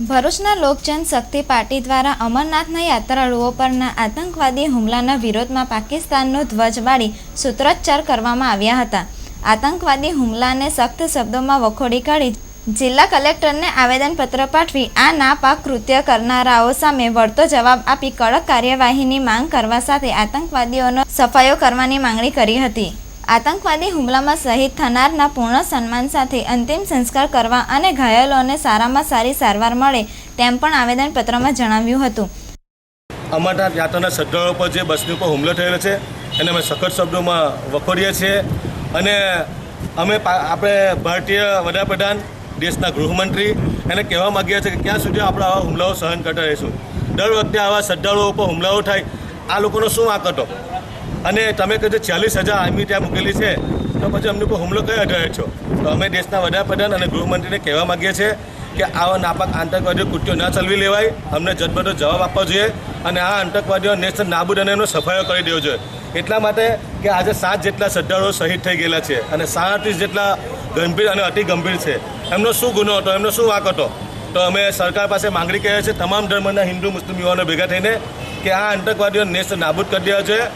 ભરૂચના લોકજન શક્તિ પાર્ટી દ્વારા અમરનાથના યાત્રાળુઓ પરના આતંકવાદી હુમલાના વિરોધમાં પાકિસ્તાનનો ધ્વજ વાળી સૂત્રોચ્ચાર કરવામાં આવ્યા હતા. આતંકવાદી હુમલાને સખ્ત શબ્દોમાં વખોડી કાઢી જિલ્લા કલેક્ટરને આવેદનપત્ર પાઠવી આ નાપાક કૃત્ય કરનારાઓ સામે વળતો જવાબ આપી કડક કાર્યવાહીની માંગ કરવા સાથે આતંકવાદીઓનો સફાયો કરવાની માંગણી કરી હતી. આતંકવાદી હુમલામાં શહીદ થનારના પૂર્ણ સન્માન સાથે અંતિમ સંસ્કાર કરવા અને ઘાયલોને સારામાં સારી સારવાર મળે તેમ પણ આવેદનપત્રમાં જણાવ્યું હતું. અમારા યાત્રાના શ્રદ્ધાળુઓ પર જે બસની ઉપર હુમલો થયેલો છે, એને અમે સખત શબ્દોમાં વખોડીએ છીએ અને અમે આપણે ભારતીય વડાપ્રધાન, દેશના ગૃહમંત્રી, એને કહેવા માગીએ છીએ કે ક્યાં સુધી આપણે આવા હુમલાઓ સહન કરતા રહીશું. દર વખતે આવા શ્રદ્ધાળુઓ ઉપર હુમલાઓ થાય, આ લોકોનો શું વાંક હતો? અને તમે કહો ચાલીસ હજાર આર્મી ત્યાં મૂકેલી છે, તો પછી અમને કોઈ હુમલો કયો આધારે છો? તો અમે દેશના વડાપ્રધાન અને ગૃહમંત્રીને કહેવા માગીએ છીએ કે આવા નાપાક આતંકવાદીઓ કૃત્યો ન ચલવી લેવાય, અમને જજબતો જવાબ આપવો જોઈએ અને આ આતંકવાદીઓ નેશન નાબૂદ અને એનો સફાયો કરી દેવો જોઈએ. એટલા માટે કે આજે સાત જેટલા શ્રદ્ધાળુઓ શહીદ થઈ ગયેલા છે અને સાડત્રીસ જેટલા ગંભીર અને અતિ ગંભીર છે. એમનો શું ગુનો હતો, એમનો શું વાંક હતો? તો અમે સરકાર પાસે માંગણી કરીએ છીએ તમામ ધર્મના હિન્દુ, મુસ્લિમ યુવાનો ભેગા થઈને કે આ આતંકવાદીઓ નેસ્ત નાબૂદ કરી દેવા જોઈએ.